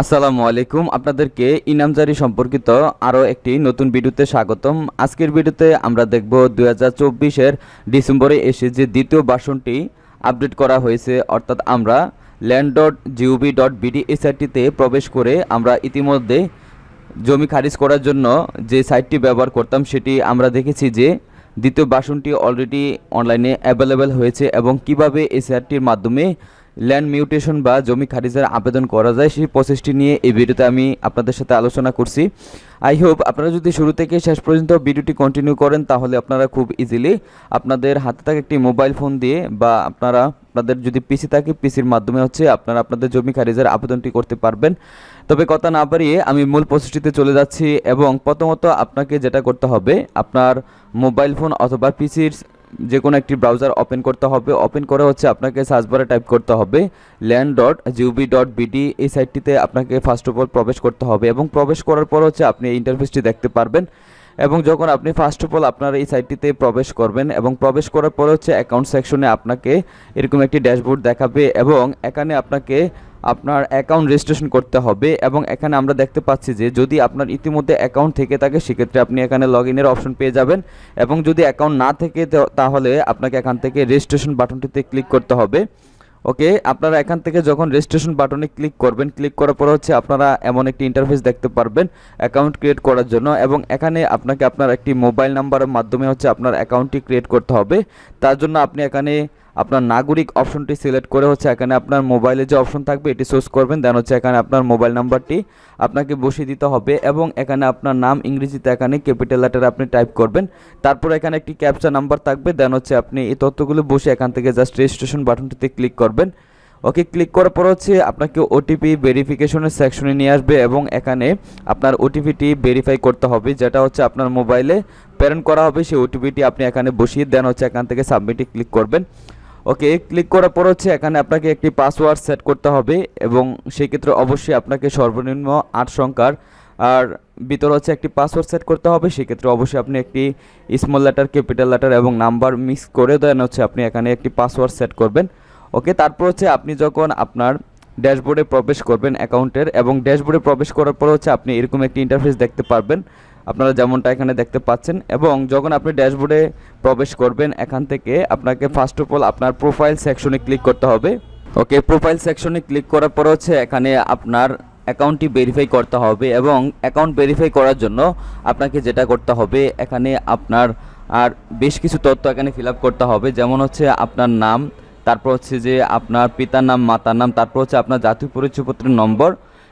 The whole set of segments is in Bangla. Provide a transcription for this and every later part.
আসসালামু আলাইকুম। আপনাদেরকে ইনামজারি সম্পর্কিত আরও একটি নতুন ভিডিওতে স্বাগতম। আজকের ভিডিওতে আমরা দেখব দুই হাজার চব্বিশের ডিসেম্বরে এসে যে দ্বিতীয় বাসনটি আপডেট করা হয়েছে, অর্থাৎ আমরা land dot GOB dot BD এই সাইটটিতে প্রবেশ করে আমরা ইতিমধ্যে জমি খারিজ করার জন্য যে সাইটটি ব্যবহার করতাম, সেটি আমরা দেখেছি যে দ্বিতীয় বাসনটি অলরেডি অনলাইনে অ্যাভেলেবেল হয়েছে এবং কীভাবে এই সাইটটির মাধ্যমে ল্যান্ড মিউটেশন বা জমি খারিজের আবেদন করা যায়, সেই প্রসেসটি নিয়ে এই ভিডিওতে আমি আপনাদের সাথে আলোচনা করছি। আই হোপ আপনারা যদি শুরু থেকে শেষ পর্যন্ত ভিডিওটি কন্টিনিউ করেন, তাহলে আপনারা খুব ইজিলি আপনাদের হাতে থাকা একটি মোবাইল ফোন দিয়ে বা আপনারা, আপনাদের যদি পিসি থাকে পিসির মাধ্যমে হচ্ছে আপনারা আপনাদের জমি খারিজের আবেদনটি করতে পারবেন। তবে কথা না বাড়িয়ে আমি মূল প্রসেসটিতে চলে যাচ্ছি এবং প্রথমত আপনাকে যেটা করতে হবে, আপনার মোবাইল ফোন অথবা পিসির যে কোনো একটি ব্রাউজার ওপেন করতে হবে। ওপেন করে হচ্ছে আপনাকে সার্চ টাইপ করতে হবে। Land dot GOB dot BD এই সাইটটিতে আপনাকে ফার্স্ট অফ অল প্রবেশ করতে হবে এবং প্রবেশ করার পর হচ্ছে আপনি এই ইন্টারফেসটি দেখতে পারবেন এবং যখন আপনি ফার্স্ট অফ অল আপনার এই সাইটটিতে প্রবেশ করবেন এবং প্রবেশ করার পর হচ্ছে অ্যাকাউন্ট সেকশনে আপনাকে এরকম একটি ড্যাশবোর্ড দেখাবে এবং এখানে আপনাকে আপনার অ্যাকাউন্ট রেজিস্ট্রেশন করতে হবে এবং এখানে আমরা দেখতে পাচ্ছি যে যদি আপনার ইতিমধ্যে অ্যাকাউন্ট থেকে থাকে, সেক্ষেত্রে আপনি এখানে লগ ইনের অপশন পেয়ে যাবেন এবং যদি অ্যাকাউন্ট না থেকে তাহলে আপনাকে এখান থেকে রেজিস্ট্রেশন বাটনটিতে ক্লিক করতে হবে। ওকে, আপনারা এখান থেকে যখন রেজিস্ট্রেশন বাটনে ক্লিক করবেন ক্লিক করার পর হচ্ছে আপনারা এমন একটি ইন্টারফেস দেখতে পারবেন অ্যাকাউন্ট ক্রিয়েট করার জন্য এবং এখানে আপনাকে আপনার একটি মোবাইল নাম্বারের মাধ্যমে হচ্ছে আপনার অ্যাকাউন্টটি ক্রিয়েট করতে হবে। তার জন্য আপনি এখানে আপনার নাগরিক অপশনটি সিলেক্ট করে হচ্ছে এখানে আপনার মোবাইলে যে অপশন থাকবে, এটি চুজ করবেন। দেন হচ্ছে এখানে আপনার মোবাইল নাম্বারটি আপনাকে বসিয়ে দিতে হবে এবং এখানে আপনার নাম ইংরেজিতে এখানে ক্যাপিটাল লেটারে আপনি টাইপ করবেন। তারপর এখানে একটি ক্যাপচা নাম্বার থাকবে। দেন হচ্ছে আপনি এই তথ্যগুলো বসে এখান থেকে জাস্ট রেজিস্ট্রেশন বাটনটিতে ক্লিক করবেন। ওকে ক্লিক করার পর হচ্ছে আপনাকে ওটিপি ভেরিফিকেশনের সেকশনে নিয়ে আসবে এবং এখানে আপনার ওটিপিটি ভেরিফাই করতে হবে। যেটা হচ্ছে আপনার মোবাইলে প্রেরণ করা হবে, সেই ওটিপিটি আপনি এখানে বসিয়ে দেন হচ্ছে এখান থেকে সাবমিটে ক্লিক করবেন। ওকে ক্লিক করার পর হচ্ছে এখানে আপনাকে একটি পাসওয়ার্ড সেট করতে হবে এবং সেই ক্ষেত্রে অবশ্যই আপনাকে সর্বনিম্ন আট সংখ্যার আর ভিতর হচ্ছে একটি পাসওয়ার্ড সেট করতে হবে। সেক্ষেত্রে অবশ্যই আপনি একটি স্মল লেটার ক্যাপিটাল লেটার এবং নাম্বার মিক্স করে দেন হচ্ছে আপনি এখানে একটি পাসওয়ার্ড সেট করবেন। ওকে, তারপর হচ্ছে আপনি যখন আপনার ড্যাশবোর্ডে প্রবেশ করবেন অ্যাকাউন্টের এবং ড্যাশবোর্ডে প্রবেশ করার পর হচ্ছে আপনি এরকম একটি ইন্টারফেস দেখতে পারবেন। আপনারা যেমনটা এখানে দেখতে পাচ্ছেন এবং যখন আপনি ড্যাশবোর্ডে প্রবেশ করবেন এখান থেকে আপনাকে ফার্স্ট অফ অল আপনার প্রোফাইল সেকশনে ক্লিক করতে হবে। ওকে প্রোফাইল সেকশনে ক্লিক করার পর হচ্ছে এখানে আপনার অ্যাকাউন্টটি ভেরিফাই করতে হবে এবং অ্যাকাউন্ট ভেরিফাই করার জন্য আপনাকে যেটা করতে হবে, এখানে আপনার আর বেশ কিছু তথ্য এখানে ফিল করতে হবে। যেমন হচ্ছে আপনার নাম, তারপর হচ্ছে যে আপনার পিতার নাম, মাতার নাম, তারপর হচ্ছে আপনার জাতীয় পরিচয়পত্রের নম্বর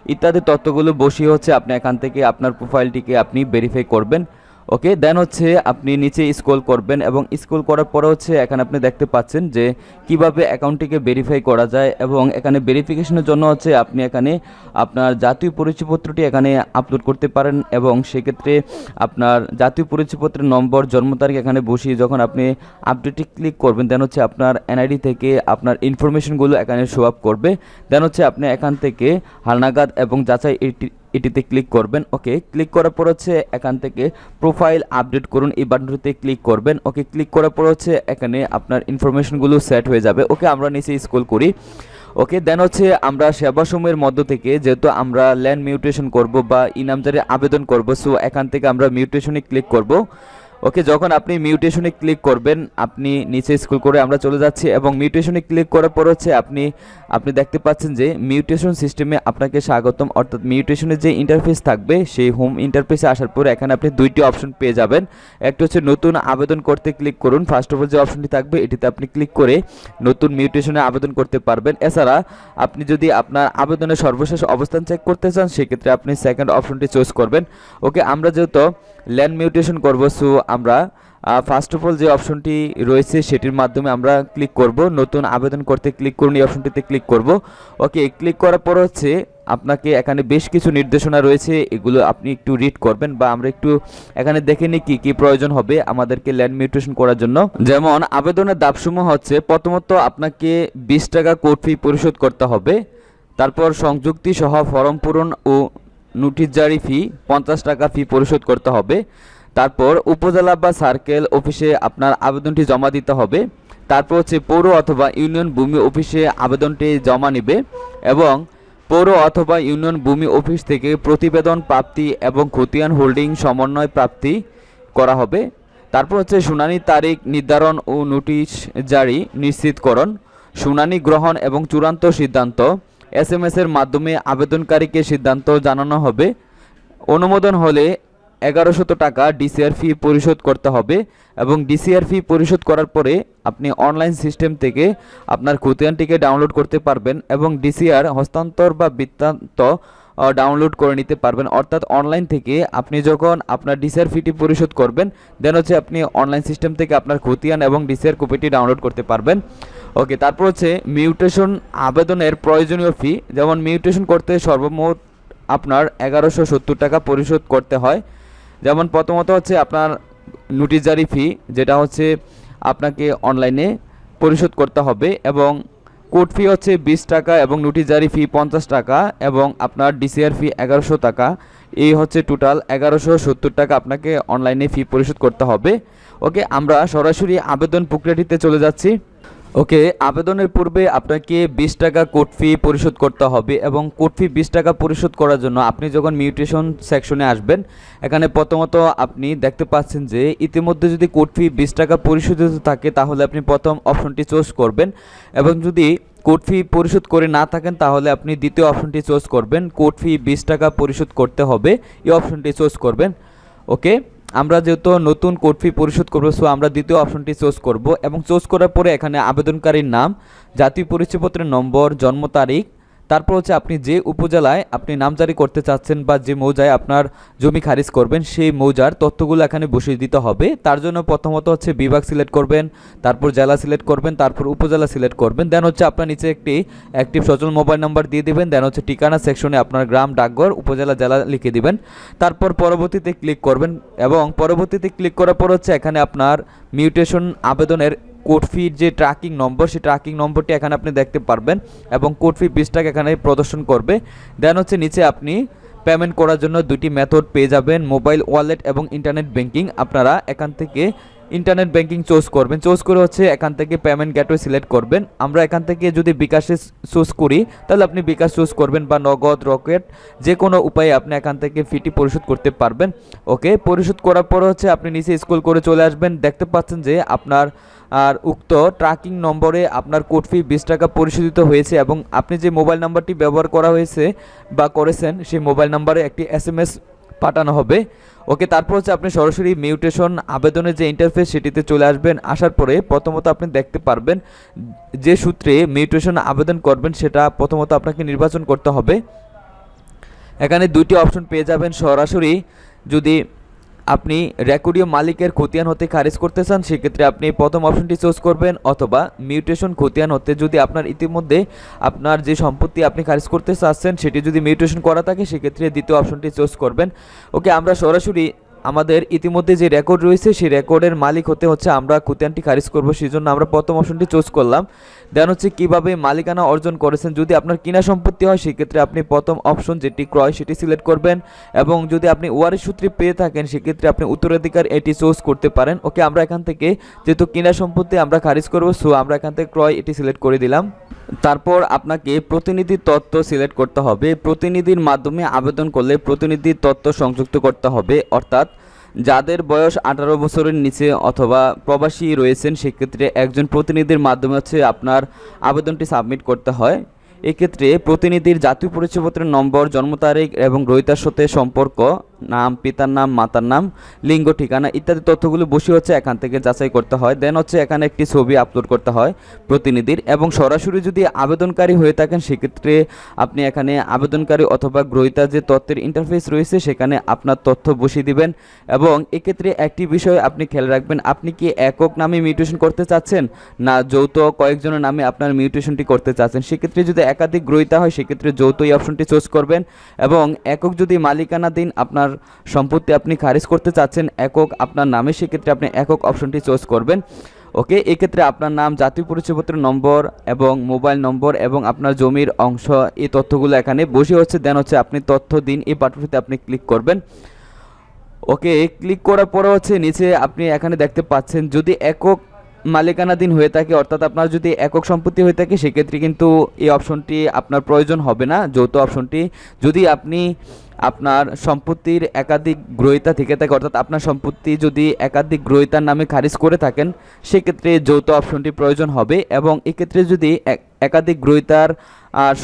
ইত্যাদি তথ্যগুলো বসিয়ে হচ্ছে আপনি এখান থেকে আপনার প্রোফাইলটিকে আপনি ভেরিফাই করবেন। ওকে দেন হচ্ছে আপনি নিচে স্ক্রল করবেন এবং স্ক্রল করার পরে হচ্ছে এখানে আপনি দেখতে পাচ্ছেন যে কীভাবে অ্যাকাউন্টটিকে ভেরিফাই করা যায় এবং এখানে ভেরিফিকেশনের জন্য হচ্ছে আপনি এখানে আপনার জাতীয় পরিচয়পত্রটি এখানে আপলোড করতে পারেন এবং সেক্ষেত্রে আপনার জাতীয় পরিচয়পত্রের নম্বর, জন্ম তারিখ এখানে বসিয়ে যখন আপনি আপডেটে ক্লিক করবেন দেন হচ্ছে আপনার এনআইডি থেকে আপনার ইনফরমেশনগুলো এখানে শো আপ করবে। দেন হচ্ছে আপনি এখান থেকে হালনাগাদ এবং যাচাই এটি এটিতে ক্লিক করবেন ওকে ক্লিক করার পর হচ্ছে এখান থেকে প্রোফাইল আপডেট করুন। এই বাটনটিতে ক্লিক করবেন ওকে ক্লিক করার পর হচ্ছে এখানে আপনার ইনফরমেশনগুলো সেট হয়ে যাবে। ওকে আমরা নিচে স্কুল করি। ওকে দেন হচ্ছে আমরা সেবা সময়ের মধ্য থেকে যেহেতু আমরা ল্যান্ড মিউটেশন করব বা ইনামজারে আবেদন করব সো এখান থেকে আমরা মিউটেশনে ক্লিক করব। ওকে, যখন আপনি মিউটেশনে ক্লিক করবেন, আপনি নিচে স্ক্রল করে আমরা চলে যাচ্ছি এবং মিউটেশনে ক্লিক করার পর হচ্ছে আপনি আপনি দেখতে পাচ্ছেন যে মিউটেশন সিস্টেমে আপনাকে স্বাগতম। অর্থাৎ মিউটেশনের যে ইন্টারফেস থাকবে, সেই হোম ইন্টারফেসে আসার পর এখানে আপনি দুইটি অপশন পেয়ে যাবেন। একটা হচ্ছে নতুন আবেদন করতে ক্লিক করুন। ফার্স্ট অফ অল যে অপশনটি থাকবে, এটিতে আপনি ক্লিক করে নতুন মিউটেশনে আবেদন করতে পারবেন। এছাড়া আপনি যদি আপনার আবেদনের সর্বশেষ অবস্থান চেক করতে চান, সেক্ষেত্রে আপনি সেকেন্ড অপশনটি চুজ করবেন। ওকে, আমরা যেহেতু ল্যান্ড মিউটেশন করব সো আমরা ফার্স্ট অফ অল যে অপশনটি রয়েছে সেটির মাধ্যমে আমরা ক্লিক করব, নতুন আবেদন করতে ক্লিক করুন, এই অপশনটিতে ক্লিক করব। ওকে ক্লিক করার পর হচ্ছে আপনাকে এখানে বেশ কিছু নির্দেশনা রয়েছে, এগুলো আপনি একটু রিড করবেন বা আমরা একটু এখানে দেখে নিই কী কী প্রয়োজন হবে আমাদেরকে ল্যান্ড মিউটেশন করার জন্য। যেমন, আবেদনের দাবসমূহ হচ্ছে প্রথমত আপনাকে বিশ টাকা কোর্ট ফি পরিশোধ করতে হবে, তারপর সংযুক্তি সহ ফর্ম পূরণ ও নোটিশ জারি ফি পঞ্চাশ টাকা ফি পরিশোধ করতে হবে তারপর উপজেলা বা সার্কেল অফিসে আপনার আবেদনটি জমা দিতে হবে। তারপর হচ্ছে পৌর অথবা ইউনিয়ন ভূমি অফিসে আবেদনটি জমা নিবে এবং পৌর অথবা ইউনিয়ন ভূমি অফিস থেকে প্রতিবেদন, প্রাপ্তি এবং খতিয়ান হোল্ডিং সমন্বয় প্রাপ্তি করা হবে। তারপর হচ্ছে শুনানি তারিখ নির্ধারণ ও নোটিশ জারি নিশ্চিতকরণ, শুনানি গ্রহণ এবং চূড়ান্ত সিদ্ধান্ত এস এর মাধ্যমে আবেদনকারীকে সিদ্ধান্ত জানানো হবে। অনুমোদন হলে এগারোশত টাকা ডিসিআর ফি পরিশোধ করতে হবে এবং ডিসিআর ফি পরিশোধ করার পরে আপনি অনলাইন সিস্টেম থেকে আপনার খতিয়ানটিকে ডাউনলোড করতে পারবেন এবং ডিসিআর হস্তান্তর বা বৃত্তান্ত ডাউনলোড করে নিতে পারবেন। অর্থাৎ অনলাইন থেকে আপনি যখন আপনার ডিসিআর ফিটি পরিশোধ করবেন, দেন হচ্ছে আপনি অনলাইন সিস্টেম থেকে আপনার খতিয়ান এবং ডিসিআর কপিটি ডাউনলোড করতে পারবেন। ওকে, তারপর হচ্ছে মিউটেশন আবেদনের প্রয়োজনীয় ফি। যেমন মিউটেশন করতে সর্বমোট আপনার এগারোশো সত্তর টাকা পরিশোধ করতে হয়। যেমন প্রথমত হচ্ছে আপনার নোটিশ জারি ফি যেটা হচ্ছে আপনাকে অনলাইনে পরিশোধ করতে হবে এবং কোর্ট ফি হচ্ছে বিশ টাকা এবং নোটিশ জারি ফি পঞ্চাশ টাকা এবং আপনার ডিসিআর ফি এগারোশো টাকা। এই হচ্ছে টোটাল এগারোশো সত্তর টাকা আপনাকে অনলাইনে ফি পরিশোধ করতে হবে। ওকে আমরা সরাসরি আবেদন প্রক্রিয়াটিতে চলে যাচ্ছি। ওকে, আবেদনের পূর্বে আপনাকে বিশ টাকা কোর্ট ফি পরিশোধ করতে হবে এবং কোর্ট ফি বিশ টাকা পরিশোধ করার জন্য আপনি যখন মিউটেশন সেকশনে আসবেন, এখানে প্রথমত আপনি দেখতে পাচ্ছেন যে ইতিমধ্যে যদি কোর্ট ফি বিশ টাকা পরিশোধিত থাকে, তাহলে আপনি প্রথম অপশনটি চুজ করবেন এবং যদি কোর্ট ফি পরিশোধ করে না থাকেন, তাহলে আপনি দ্বিতীয় অপশনটি চুজ করবেন। কোর্ট ফি বিশ টাকা পরিশোধ করতে হবে, এই অপশনটি চুজ করবেন। ওকে? আমরা যেহেতু নতুন কোড ফি পরিশোধ করব সো আমরা দ্বিতীয় অপশনটি চোজ করব এবং চোজ করার পরে এখানে আবেদনকারীর নাম, জাতীয় পরিচয়পত্রের নম্বর, জন্ম তারিখ তারপর হচ্ছে আপনি যে উপজেলায় আপনি নামজারি করতে চাচ্ছেন বা যে মৌজায় আপনার জমি খারিজ করবেন, সেই মৌজার তথ্যগুলো এখানে বসিয়ে দিতে হবে। তার জন্য প্রথমত হচ্ছে বিভাগ সিলেক্ট করবেন, তারপর জেলা সিলেক্ট করবেন, তারপর উপজেলা সিলেক্ট করবেন। দেন হচ্ছে আপনার নিচে একটি অ্যাক্টিভ সচল মোবাইল নাম্বার দিয়ে দিবেন, দেন হচ্ছে ঠিকানা সেকশনে আপনার গ্রাম, ডাকঘর, উপজেলা, জেলা লিখে দিবেন। তারপর পরবর্তীতে ক্লিক করবেন এবং পরবর্তীতে ক্লিক করার পর হচ্ছে এখানে আপনার মিউটেশন আবেদনের কোড ফির যে ট্র্যাকিং নম্বর সেই ট্র্যাকিং নম্বরটি এখানে আপনি দেখতে পারবেন এবং কোড ফি বিশটাকে এখানে প্রদর্শন করবে। দেন হচ্ছে নিচে আপনি পেমেন্ট করার জন্য দুটি মেথড পেয়ে যাবেন মোবাইল ওয়ালেট এবং ইন্টারনেট ব্যাংকিং আপনারা এখান থেকে ইন্টারনেট ব্যাংকিং চুজ করবেন। চুজ করে হচ্ছে এখান থেকে পেমেন্ট গেটওয়ে সিলেক্ট করবেন। আমরা এখান থেকে যদি বিকাশে চুজ করি, তাহলে আপনি বিকাশ চুজ করবেন বা নগদ, রকেট যে কোনো উপায়ে আপনি এখান থেকে ফিটি পরিশোধ করতে পারবেন। ওকে পরিশোধ করার পর হচ্ছে আপনি নিচে স্কুল করে চলে আসবেন। দেখতে পাচ্ছেন যে আপনার আর উক্ত ট্র্যাকিং নম্বরে আপনার কোড ফি বিশ টাকা পরিশোধিত হয়েছে এবং আপনি যে মোবাইল নাম্বারটি ব্যবহার করা হয়েছে বা করেছেন, সেই মোবাইল নাম্বারে একটি এস পাঠানো হবে। ওকে, তারপর হচ্ছে আপনি সরাসরি মিউটেশন আবেদনের যে ইন্টারফেস সেটিতে চলে আসবেন। আসার পরে প্রথমত আপনি দেখতে পারবেন যে সূত্রে মিউটেশন আবেদন করবেন, সেটা প্রথমত আপনাকে নির্বাচন করতে হবে। এখানে দুইটি অপশন পেয়ে যাবেন সরাসরি। যদি আপনি রেকর্ডীয় মালিকের খতিয়ান হতে খারিজ করতে চান, সেক্ষেত্রে আপনি প্রথম অপশনটি চুজ করবেন অথবা মিউটেশন খতিয়ান হতে যদি আপনার ইতিমধ্যে আপনার যে সম্পত্তি আপনি খারিজ করতে চাচ্ছেন, সেটি যদি মিউটেশন করা থাকে, সেক্ষেত্রে দ্বিতীয় অপশনটি চুজ করবেন। ওকে আমরা সরাসরি আমাদের ইতিমধ্যে যে রেকর্ড রয়েছে, সেই রেকর্ডের মালিক হতে হচ্ছে আমরা খতিয়ানটি খারিজ করব। সেই জন্য আমরা প্রথম অপশনটি চুজ করলাম। দেন হচ্ছে কীভাবে মালিকানা অর্জন করেছেন। যদি আপনার কিনা সম্পত্তি হয়, সেক্ষেত্রে আপনি প্রথম অপশন যেটি ক্রয়, সেটি সিলেক্ট করবেন। এবং যদি আপনি ওয়ারিশ সূত্রে পেয়ে থাকেন, সেক্ষেত্রে আপনি উত্তরাধিকার এটি চুজ করতে পারেন। ওকে আমরা এখান থেকে যেহেতু কিনা সম্পত্তি আমরা খারিজ করব সো আমরা এখান থেকে ক্রয় এটি সিলেক্ট করে দিলাম। তারপর আপনাকে প্রতিনিধি তত্ত্ব সিলেক্ট করতে হবে। প্রতিনিধির মাধ্যমে আবেদন করলে প্রতিনিধি তত্ত্ব সংযুক্ত করতে হবে। অর্থাৎ যাদের বয়স আঠারো বছরের নিচে অথবা প্রবাসী রয়েছেন, সেক্ষেত্রে একজন প্রতিনিধির মাধ্যমে হচ্ছে আপনার আবেদনটি সাবমিট করতে হয়। এক্ষেত্রে প্রতিনিধির জাতীয় পরিচয়পত্রের নম্বর, জন্ম তারিখ এবং রহিতার সাথে সম্পর্ক নাম, পিতার নাম, মাতার নাম, লিঙ্গ, ঠিকানা ইত্যাদি তথ্যগুলো বসে হচ্ছে এখান থেকে যাচাই করতে হয়। দেন হচ্ছে এখানে একটি ছবি আপলোড করতে হয় প্রতিনিধির এবং সরাসরি যদি আবেদনকারী হয়ে থাকেন, সেক্ষেত্রে আপনি এখানে আবেদনকারী অথবা গ্রহিতা যে তথ্যের ইন্টারফেস রয়েছে, সেখানে আপনার তথ্য বসিয়ে দিবেন এবং এক্ষেত্রে একটি বিষয় আপনি খেয়াল রাখবেন, আপনি কি একক নামে মিউটেশন করতে চাচ্ছেন না যৌথ কয়েকজনের নামে আপনার মিউটেশনটি করতে চাচ্ছেন? সেক্ষেত্রে যদি একাধিক গ্রহিতা হয়, সেক্ষেত্রে যৌথ এই অপশনটি চুজ করবেন এবং একক যদি মালিকানা দিন আপনার সম্পত্তি আপনি খারিজ করতে চাচ্ছেন একক আপনার নামে, সেক্ষেত্রে আপনি একক অপশনটি চুজ করবেন। ওকে এক্ষেত্রে আপনার নাম, জাতীয় পরিচয়পত্রের নম্বর এবং মোবাইল নম্বর এবং আপনার জমির অংশ, এই তথ্যগুলো এখানে। বসে হচ্ছে দেন হচ্ছে আপনি তথ্য দিন, এই বাটনটিতে আপনি ক্লিক করবেন। ওকে ক্লিক করার পরে হচ্ছে নিচে আপনি এখানে দেখতে পাচ্ছেন, যদি একক মালিকানাধীন হয়ে থাকে, অর্থাৎ আপনার যদি একক সম্পত্তি হয়ে থাকে, সেক্ষেত্রে কিন্তু এই অপশনটি আপনার প্রয়োজন হবে না। যৌথ অপশনটি যদি আপনি আপনার সম্পত্তির একাধিক গ্রহিতা থেকে থাকে, অর্থাৎ আপনার সম্পত্তি যদি একাধিক গ্রহিতার নামে খারিজ করে থাকেন, সেক্ষেত্রে যৌথ অপশনটি প্রয়োজন হবে এবং এক্ষেত্রে যদি এক- একাধিক গ্রহীতার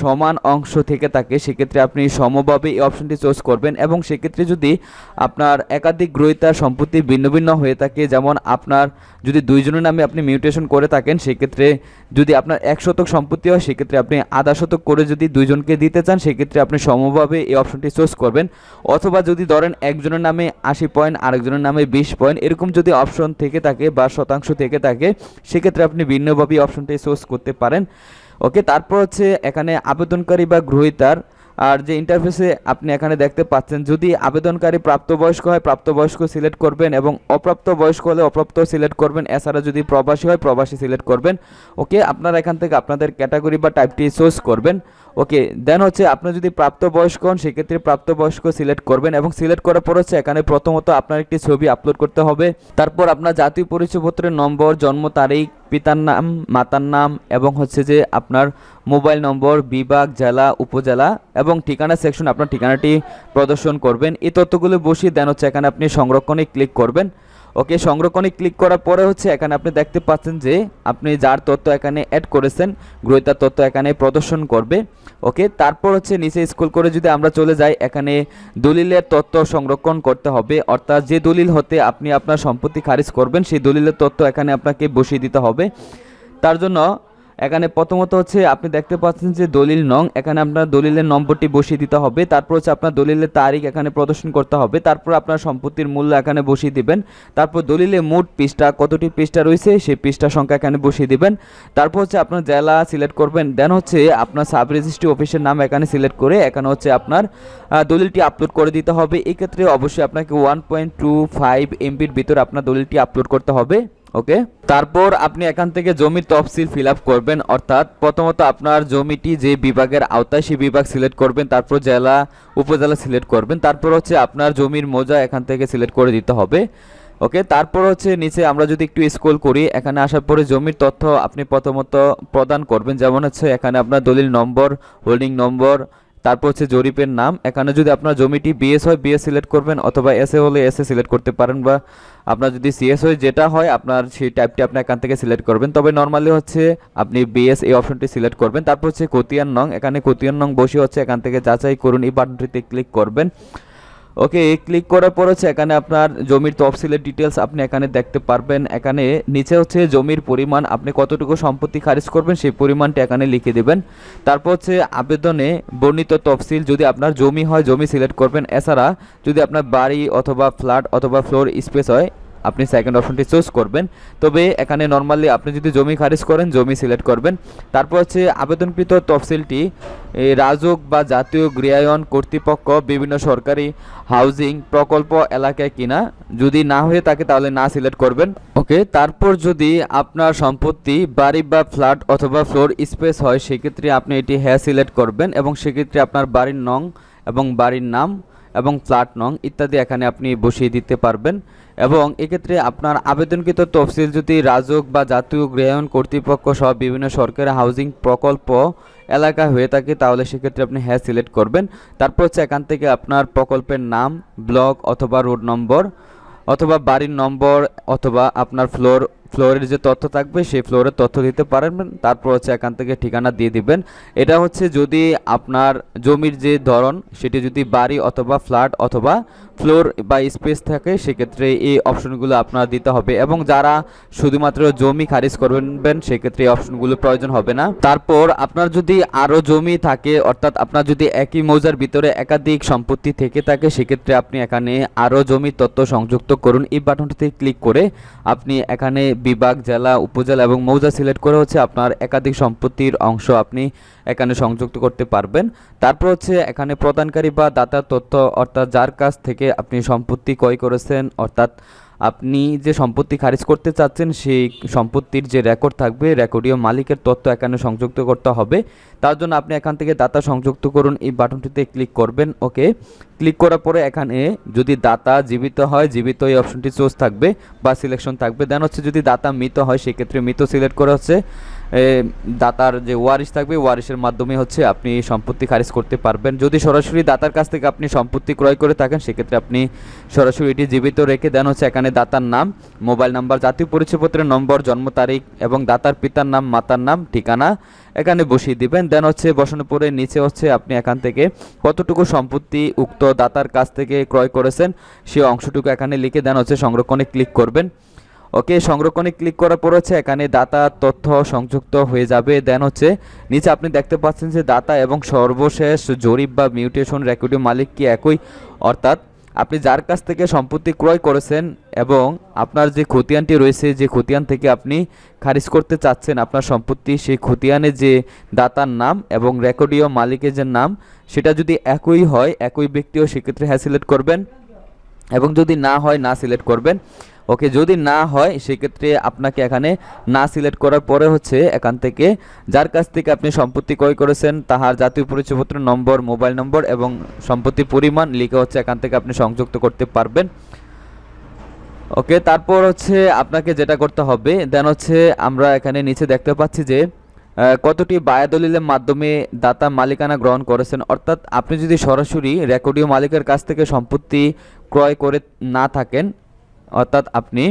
সমান অংশ থেকে থাকে, সেক্ষেত্রে আপনি সমভাবে এই অপশনটি চুজ করবেন এবং সেক্ষেত্রে যদি আপনার একাধিক গ্রহীতার সম্পত্তি ভিন্ন ভিন্ন হয়ে থাকে, যেমন আপনার যদি দুইজনের নামে আপনি মিউটেশন করে থাকেন, সেক্ষেত্রে যদি আপনার এক শতক সম্পত্তি হয়, সেক্ষেত্রে আপনি আধা শতক করে যদি দুইজনকে দিতে চান, সেক্ষেত্রে আপনি সমভাবে এই অপশনটি চুজ করবেন। অথবা যদি ধরেন একজনের নামে আশি পয়েন্ট আরেকজনের নামে বিশ পয়েন্ট এরকম যদি অপশন থেকে থাকে বা শতাংশ থেকে থাকে, সেক্ষেত্রে আপনি ভিন্নভাবে অপশনটি চুজ করতে পারেন। ওকে তারপর হচ্ছে এখানে আবেদনকারী বা গ্রহীতার, আর যে ইন্টারফেসে আপনি এখানে দেখতে পাচ্ছেন, যদি আবেদনকারী প্রাপ্তবয়স্ক হয়, প্রাপ্তবয়স্ক সিলেক্ট করবেন এবং অপ্রাপ্ত বয়স্ক হলে অপ্রাপ্ত সিলেক্ট করবেন, এছাড়া যদি প্রবাসী হয়, প্রবাসী সিলেক্ট করবেন। ওকে আপনারা এখান থেকে আপনাদের ক্যাটাগরি বা টাইপটি চুজ করবেন। ওকে দেন হচ্ছে আপনার যদি প্রাপ্তবয়স্ক হন, সেক্ষেত্রে প্রাপ্তবয়স্ক সিলেক্ট করবেন এবং সিলেক্ট করার পর হচ্ছে এখানে প্রথমত আপনার একটি ছবি আপলোড করতে হবে। তারপর আপনার জাতীয় পরিচয়পত্রের নম্বর, জন্ম তারিখ, পিতার নাম, মাতার নাম এবং হচ্ছে যে আপনার মোবাইল নম্বর, বিভাগ, জেলা, উপজেলা এবং ঠিকানা সেকশন আপনার ঠিকানাটি প্রদর্শন করবেন। এই তথ্যগুলো বসিয়ে দেন হচ্ছে এখানে আপনি সংরক্ষণে ক্লিক করবেন। ওকে সংরক্ষণে ক্লিক করার পরে হচ্ছে এখানে আপনি দেখতে পাচ্ছেন যে আপনি যার তথ্য এখানে অ্যাড করেছেন, গ্রহিতার তথ্য এখানে প্রদর্শন করবে। ওকে, তারপর হচ্ছে নিচে স্কুল করে যদি আমরা চলে যাই, এখানে দলিলের তথ্য সংরক্ষণ করতে হবে। অর্থাৎ যে দলিল হতে আপনি আপনার সম্পত্তি খারিজ করবেন, সেই দলিলের তথ্য এখানে আপনাকে বসিয়ে দিতে হবে। তার জন্য এখানে প্রথমত হচ্ছে আপনি দেখতে পাচ্ছেন যে দলিল নং, এখানে আপনার দলিলের নম্বরটি বসিয়ে দিতে হবে, তারপর হচ্ছে আপনার দলিলের তারিখ এখানে প্রদর্শন করতে হবে, তারপর আপনার সম্পত্তির মূল্য এখানে বসিয়ে দিবেন, তারপর দলিলে মোট পৃষ্ঠা, কতটি পৃষ্ঠা রয়েছে সেই পৃষ্ঠা সংখ্যা এখানে বসিয়ে দিবেন, তারপর হচ্ছে আপনার জেলা সিলেক্ট করবেন, দেন হচ্ছে আপনার সাব রেজিস্ট্রি অফিসের নাম এখানে সিলেক্ট করে এখানে হচ্ছে আপনার দলিলটি আপলোড করে দিতে হবে, এক্ষেত্রে অবশ্যই আপনাকে ওয়ান পয়েন্ট টু ফাইভ এমবির ভিতরে আপনার দলিলটি আপলোড করতে হবে। ওকে তারপর আপনি এখান থেকে জমির তফসিল ফিল করবেন, অর্থাৎ প্রথমত আপনার জমিটি যে বিভাগের আওতায় সেই বিভাগ সিলেক্ট করবেন, তারপর জেলা, উপজেলা সিলেক্ট করবেন, তারপর হচ্ছে আপনার জমির মোজা এখান থেকে সিলেক্ট করে দিতে হবে। ওকে তারপর হচ্ছে নিচে আমরা যদি একটু স্ক্রল করি, এখানে আসার পরে জমির তথ্য আপনি প্রথমত প্রদান করবেন, যেমন হচ্ছে এখানে আপনার দলিল নম্বর হোল্ডিং নম্বর তারপর হচ্ছে জরিপের নাম। এখানে যদি আপনার জমিটি বিএস হয় বিএস সিলেক্ট করবেন অথবা এসএ হলে এসএ সিলেক্ট করতে পারেন বা আপনার যদি সিএস হয়, যেটা হয়, আপনার সেই টাইপটি আপনি এখান থেকে সিলেক্ট করবেন। তবে নর্মালি হচ্ছে আপনি বিএস এই অপশনটি সিলেক্ট করবেন। তারপর হচ্ছে কোতিয়ান নং এখানে কোতিয়ান নং বসে হচ্ছে এখান থেকে যাচাই করুন। এই বাটনটিতে ক্লিক করবেন। ওকে ক্লিক করার পর হচ্ছে এখানে আপনার জমির তফসিলের ডিটেলস আপনি এখানে দেখতে পারবেন। এখানে নিচে হচ্ছে জমির পরিমাণ, আপনি কতটুকু সম্পত্তি খারিজ করবেন সেই পরিমাণটা এখানে লিখে দেবেন। তারপর হচ্ছে আবেদনে বর্ণিত তফসিল, যদি আপনার জমি হয়, জমি সিলেক্ট করবেন। এছাড়া যদি আপনার বাড়ি অথবা ফ্ল্যাট অথবা ফ্লোর স্পেস হয় আপনি সেকেন্ড অপশনটি চুজ করবেন। তবে এখানে নর্মালি আপনি যদি জমি খারিজ করেন, জমি সিলেক্ট করবেন। তারপর হচ্ছে আবেদনকৃত তফসিলটি রাজক বা জাতীয় গৃহায়ন কর্তৃপক্ষ, বিভিন্ন সরকারি হাউজিং প্রকল্প এলাকায় কিনা। যদি না হয়ে থাকে তাহলে না সিলেক্ট করবেন। ওকে, তারপর যদি আপনার সম্পত্তি বাড়ি বা ফ্ল্যাট অথবা ফ্লোর স্পেস হয়, সেক্ষেত্রে আপনি এটি হ্যাঁ সিলেক্ট করবেন এবং সেক্ষেত্রে আপনার বাড়ির নং এবং বাড়ির নাম এবং ফ্ল্যাট নং ইত্যাদি এখানে আপনি বসিয়ে দিতে পারবেন। এবং এক্ষেত্রে আপনার আবেদনকৃত তফসিল যদি রাজক বা জাতীয় গৃহায়ন কর্তৃপক্ষ সহ বিভিন্ন সরকারি হাউজিং প্রকল্প এলাকা হয়ে থাকে, তাহলে সেক্ষেত্রে আপনি হ্যাঁ সিলেক্ট করবেন। তারপর হচ্ছে এখান থেকে আপনার প্রকল্পের নাম ব্লক অথবা রোড নম্বর অথবা বাড়ির নম্বর অথবা আপনার ফ্লোর ফ্লোরের যে তথ্য থাকবে, সেই ফ্লোরের তথ্য দিতে পারবেন তারপর হচ্ছে এখান থেকে ঠিকানা দিয়ে দিবেন। এটা হচ্ছে যদি আপনার জমির যে ধরন, সেটি যদি বাড়ি অথবা ফ্ল্যাট অথবা ফ্লোর বা স্পেস থাকে, সেক্ষেত্রে এই অপশনগুলো আপনার দিতে হবে। এবং যারা শুধুমাত্র জমি খারিজ করবেন, সেক্ষেত্রে এই অপশনগুলো প্রয়োজন হবে না। তারপর আপনার যদি আরও জমি থাকে, অর্থাৎ আপনার যদি একই মৌজার ভিতরে একাধিক সম্পত্তি থেকে থাকে, সেক্ষেত্রে আপনি এখানে আরও জমির তথ্য সংযুক্ত করুন। এই বাটনটিতে ক্লিক করে আপনি এখানে বিভাগ, জেলা, উপজেলা এবং মৌজা সিলেক্ট করে হচ্ছে আপনার একাধিক সম্পত্তির অংশ আপনি এখানে সংযুক্ত করতে পারবেন। তারপর হচ্ছে এখানে প্রদানকারী বা দাতার তথ্য অর্থাৎ যার কাছ থেকে আপনি সম্পত্তি ক্রয় করেছেন, অর্থাৎ আপনি যে সম্পত্তি খারিজ করতে চাচ্ছেন, সেই সম্পত্তির যে রেকর্ড থাকবে রেকর্ডীয় মালিকের তথ্য এখানে সংযুক্ত করতে হবে। তার জন্য আপনি এখান থেকে দাতা সংযুক্ত করুন, এই বাটনটিতে ক্লিক করবেন ওকে ক্লিক করার পরে এখানে যদি দাতা জীবিত হয়, জীবিত এই অপশনটি চোজ থাকবে বা সিলেকশন থাকবে। দেন হচ্ছে যদি দাতা মৃত হয়, সেক্ষেত্রে মৃত সিলেক্ট করা হচ্ছে দাতার যে ওয়ারিশ থাকবে ওয়ারিশের মাধ্যমে হচ্ছে আপনি সম্পত্তি খারিজ করতে পারবেন। যদি সরাসরি দাতার কাছ থেকে আপনি সম্পত্তি ক্রয় করে থাকেন, সেক্ষেত্রে আপনি সরাসরি এটি জীবিত রেখে দেন হচ্ছে এখানে দাতার নাম, মোবাইল নাম্বার, জাতীয় পরিচয়পত্রের নম্বর, জন্ম তারিখ এবং দাতার পিতার নাম, মাতার নাম, ঠিকানা এখানে বসিয়ে দিবেন। দেন হচ্ছে বসানোর পরে নিচে হচ্ছে আপনি এখান থেকে কতটুকু সম্পত্তি উক্ত দাতার কাছ থেকে ক্রয় করেছেন সেই অংশটুকু এখানে লিখে দেন হচ্ছে সংরক্ষণে ক্লিক করবেন। ওকে সংরক্ষণে ক্লিক করার পর হচ্ছে এখানে দাতা, তথ্য সংযুক্ত হয়ে যাবে। দেন হচ্ছে নিচে আপনি দেখতে পাচ্ছেন যে দাতা এবং সর্বশেষ জরিপ বা মিউটেশন রেকর্ডীয় মালিক কি একই? অর্থাৎ আপনি যার কাছ থেকে সম্পত্তি ক্রয় করেছেন এবং আপনার যে খতিয়ানটি রয়েছে, যে খতিয়ান থেকে আপনি খারিজ করতে চাচ্ছেন আপনার সম্পত্তি, সেই খতিয়ানে যে দাতার নাম এবং রেকর্ডীয় মালিকের যে নাম, সেটা যদি একই হয়, একই ব্যক্তিও সেক্ষেত্রে হ্যাঁ সিলেক্ট করবেন এবং যদি না হয়, না সিলেক্ট করবেন। ওকে যদি না হয়, সেক্ষেত্রে আপনাকে এখানে না সিলেক্ট করার পরে হচ্ছে এখান থেকে যার কাছ থেকে আপনি সম্পত্তি ক্রয় করেছেন, তাহার জাতীয় পরিচয়পত্র নম্বর, মোবাইল নম্বর এবং সম্পত্তির পরিমাণ লিখে হচ্ছে এখান থেকে আপনি সংযুক্ত করতে পারবেন। ওকে, তারপর হচ্ছে আপনাকে যেটা করতে হবে দেন হচ্ছে আমরা এখানে নিচে দেখতে পাচ্ছি যে কতটি বায়া দলিলের মাধ্যমে দাতা মালিকানা গ্রহণ করেছেন। অর্থাৎ আপনি যদি সরাসরি রেকর্ডীয় মালিকের কাছ থেকে সম্পত্তি ক্রয় করে না থাকেন অর্থাৎ আপনি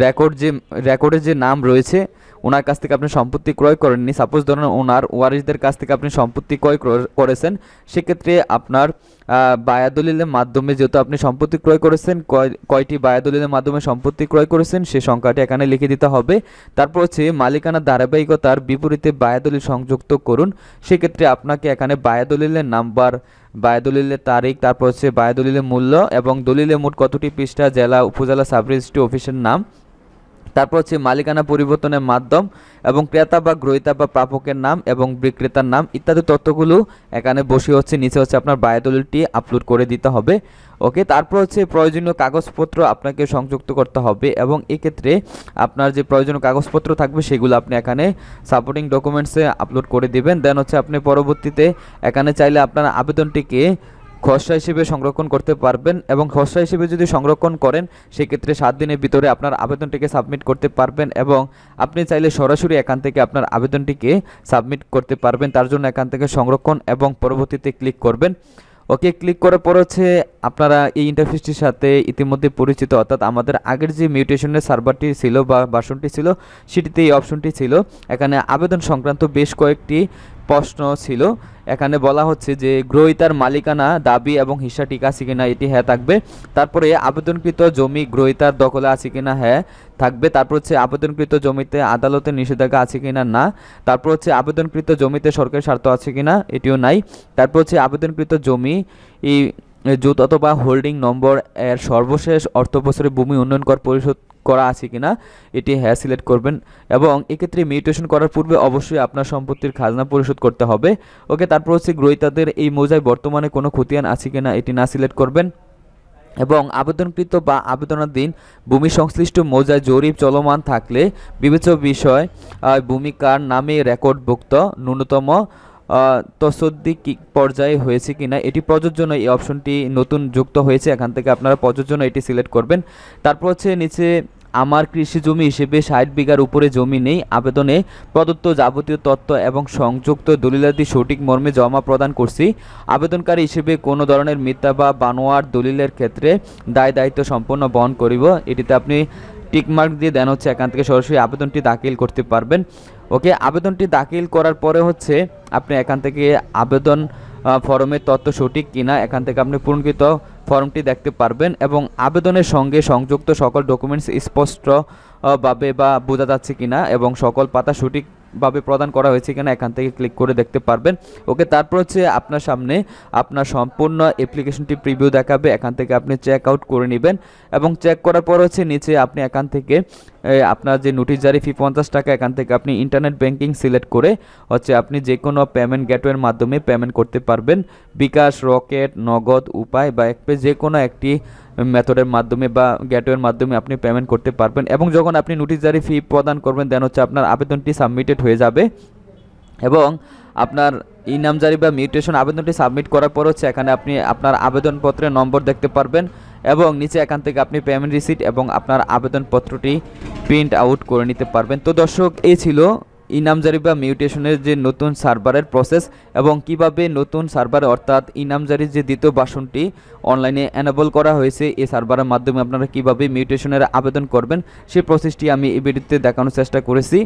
রেকর্ড যে রেকর্ডের যে নাম রয়েছে ওনার কাছ থেকে আপনি সম্পত্তি ক্রয় করেননি। সাপোজ ধরুন ওনার ওয়ারিশদের কাছ থেকে আপনি সম্পত্তি ক্রয় কর- করেছেন সেক্ষেত্রে আপনার আহ, বায়া দলিলের মাধ্যমে যেহেতু আপনি সম্পত্তি ক্রয় করেছেন কয়- কয়টি বায়া দলিলের মাধ্যমে সম্পত্তি ক্রয় করেছেন সে সংখ্যাটি এখানে লিখে দিতে হবে। তারপর হচ্ছে মালিকানা ধারাবাহিকতার বিপরীতে বায়া দলিল সংযুক্ত করুন। সেক্ষেত্রে আপনাকে এখানে বায়া দলিলের নাম্বার বায়া দলিলের তারিখ তারপর হচ্ছে বায়া দলিলের মূল্য এবং দলিলে মোট কতটি পৃষ্ঠা জেলা উপজেলা সাব রেজিস্ট্রি অফিসের নাম তারপর হচ্ছে মালিকানা পরিবর্তনের মাধ্যম এবং ক্রেতা বা গ্রহীতা বা প্রাপকের নাম এবং বিক্রেতার নাম ইত্যাদি তথ্যগুলো এখানে বসে হচ্ছে, নিচে হচ্ছে আপনার বায়োদলিলটি আপলোড করে দিতে হবে। ওকে, তারপর হচ্ছে প্রয়োজনীয় কাগজপত্র আপনাকে সংযুক্ত করতে হবে এবং এক্ষেত্রে আপনার যে প্রয়োজনীয় কাগজপত্র থাকবে সেগুলো আপনি এখানে সাপোর্টিং ডকুমেন্টসে আপলোড করে দিবেন। দেন হচ্ছে আপনি পরবর্তীতে এখানে চাইলে আপনার আবেদনটিকে খসড়া হিসেবে সংরক্ষণ করতে পারবেন এবং খসড়া হিসেবে যদি সংরক্ষণ করেন, সেক্ষেত্রে সাত দিনের ভিতরে আপনার আবেদনটিকে সাবমিট করতে পারবেন এবং আপনি চাইলে সরাসরি এখান থেকে আপনার আবেদনটিকে সাবমিট করতে পারবেন। তার জন্য এখান থেকে সংরক্ষণ এবং পরবর্তীতে ক্লিক করবেন। ওকে, ক্লিক করার পর হচ্ছে আপনারা এই ইন্টারফেসটির সাথে ইতিমধ্যে পরিচিত, অর্থাৎ আমাদের আগের যে মিউটেশনের সার্ভারটি ছিল বা বাসনটি ছিল, সেটিতে এই অপশনটি ছিল। এখানে আবেদন সংক্রান্ত বেশ কয়েকটি প্রশ্ন ছিল। এখানে বলা হচ্ছে যে গ্রহীতার মালিকানা, দাবি এবং হিসা ঠিক আছে কিনা এটি হ্যাঁ থাকবে। তারপরে আবেদনকৃত জমি গ্রহীতার দখলে আছে কিনা হ্যাঁ থাকবে। তারপর হচ্ছে আবেদনকৃত জমিতে আদালতের নিষেধাজ্ঞা আছে কিনা না। তারপর হচ্ছে আবেদনকৃত জমিতে সরকারি স্বার্থ আছে কিনা এটিও নাই। তারপর হচ্ছে আবেদনকৃত জমি, এই জুত অথবা হোল্ডিং নম্বর এর সর্বশেষ অর্থ বছরে ভূমি উন্নয়ন কর পরিশোধ করা আছে কিনা, এটি হ্যাঁ সিলেক্ট করবেন এবং এক্ষেত্রে মিউটেশন করার পূর্বে অবশ্যই আপনার সম্পত্তির খাজনা পরিশোধ করতে হবে। ওকে, তারপর হচ্ছে গ্রহীতাদের এই মৌজায় বর্তমানে কোনো খতিয়ান আছে কিনা, এটি না সিলেক্ট করবেন। এবং আবেদনকৃত বা আবেদনাধীন ভূমি সংশ্লিষ্ট মৌজায় জরিপ চলমান থাকলে বিবেচ্য বিষয় ভূমিকার নামে রেকর্ডভুক্ত ন্যূনতম তসদ্দি কি পর্যায়ে হয়েছে কিনা, এটি প্রযোজ্য নয়। এই অপশনটি নতুন যুক্ত হয়েছে, এখান থেকে আপনারা প্রযোজ্য নয়, এটি সিলেক্ট করবেন। তারপর হচ্ছে নিচে, আমার কৃষি জমি হিসেবে ষাট বিঘার উপরে জমি নেই। আবেদনে প্রদত্ত যাবতীয় তথ্য এবং সংযুক্ত দলিলাদি সঠিক মর্মে জমা প্রদান করছি। আবেদনকারী হিসেবে কোনো ধরনের মিথ্যা বা বানোয়ার দলিলের ক্ষেত্রে দায় দায়িত্ব সম্পূর্ণ বহন করিব। এটিতে আপনি টিকমার্ক দিয়ে দেন হচ্ছে, এখান থেকে সরাসরি আবেদনটি দাখিল করতে পারবেন। ওকে, আবেদনটি দাখিল করার পরে হচ্ছে আপনি এখান থেকে আবেদন ফর্মের তথ্য সঠিক কিনা, এখান থেকে আপনি পূরণকৃত ফর্মটি দেখতে পারবেন এবং আবেদনের সঙ্গে সংযুক্ত সকল ডকুমেন্টস স্পষ্টভাবে বা বোঝা যাচ্ছে কিনা এবং সকল পাতা সঠিকভাবে প্রদান করা হয়েছে কিনা এখান থেকে ক্লিক করে দেখতে পারবেন। ওকে তারপর হচ্ছে আপনার সামনে আপনার সম্পূর্ণ অ্যাপ্লিকেশনটি প্রিভিউ দেখাবে। এখান থেকে আপনি চেক আউট করে নেবেন এবং চেক করার পর হচ্ছে নিচে আপনি এখান থেকে আপনার যে নোটিশ জারি ফি পঞ্চাশ টাকা, এখান থেকে আপনি ইন্টারনেট ব্যাংকিং সিলেক্ট করে হচ্ছে আপনি যে কোনো পেমেন্ট গেটওয়ের মাধ্যমে পেমেন্ট করতে পারবেন। বিকাশ রকেট নগদ, উপায় বা একপে যে কোনো একটি মেথডের মাধ্যমে বা গেটওয়ের মাধ্যমে আপনি পেমেন্ট করতে পারবেন এবং যখন আপনি নোটিশ জারি ফি প্রদান করবেন দেন হচ্ছে আপনার আবেদনটি সাবমিটেড হয়ে যাবে এবং আপনার ইনামজারি বা মিউটেশন আবেদনটি সাবমিট করার পর হচ্ছে এখানে আপনি আপনার আবেদনপত্রের নম্বর দেখতে পারবেন এবং নিচে এখান থেকে আপনি পেমেন্ট রিসিট এবং আপনার আবেদনপত্রটি প্রিন্ট আউট করে নিতে পারবেন। তো দর্শক, এই ছিল ইনামজারি বা মিউটেশনের যে নতুন সার্ভারের প্রসেস এবং কীভাবে নতুন সার্ভার অর্থাৎ ইনামজারির যে দ্বিতীয় বাসনটি অনলাইনে অ্যানেবল করা হয়েছে, এই সার্ভারের মাধ্যমে আপনারা কীভাবে মিউটেশনের আবেদন করবেন, সেই প্রসেসটি আমি এই ভিডিওতে দেখানোর চেষ্টা করেছি।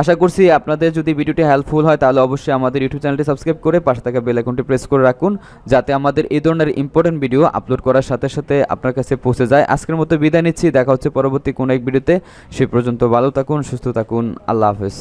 আশা করছি আপনাদের যদি ভিডিওটি হেল্পফুল হয়, তাহলে অবশ্যই আমাদের ইউটিউব চ্যানেলটি সাবস্ক্রাইব করে পাশে থাকা বেল আইকনটি প্রেস করে রাখুন, যাতে আমাদের এই ধরনের ইম্পর্টেন্ট ভিডিও আপলোড করার সাথে সাথে আপনার কাছে পৌঁছে যায়। আজকের মতো বিদায় নিচ্ছি, দেখা হচ্ছে পরবর্তী কোনো এক ভিডিওতে সে পর্যন্ত ভালো থাকুন, সুস্থ থাকুন, আল্লাহ হাফেজ।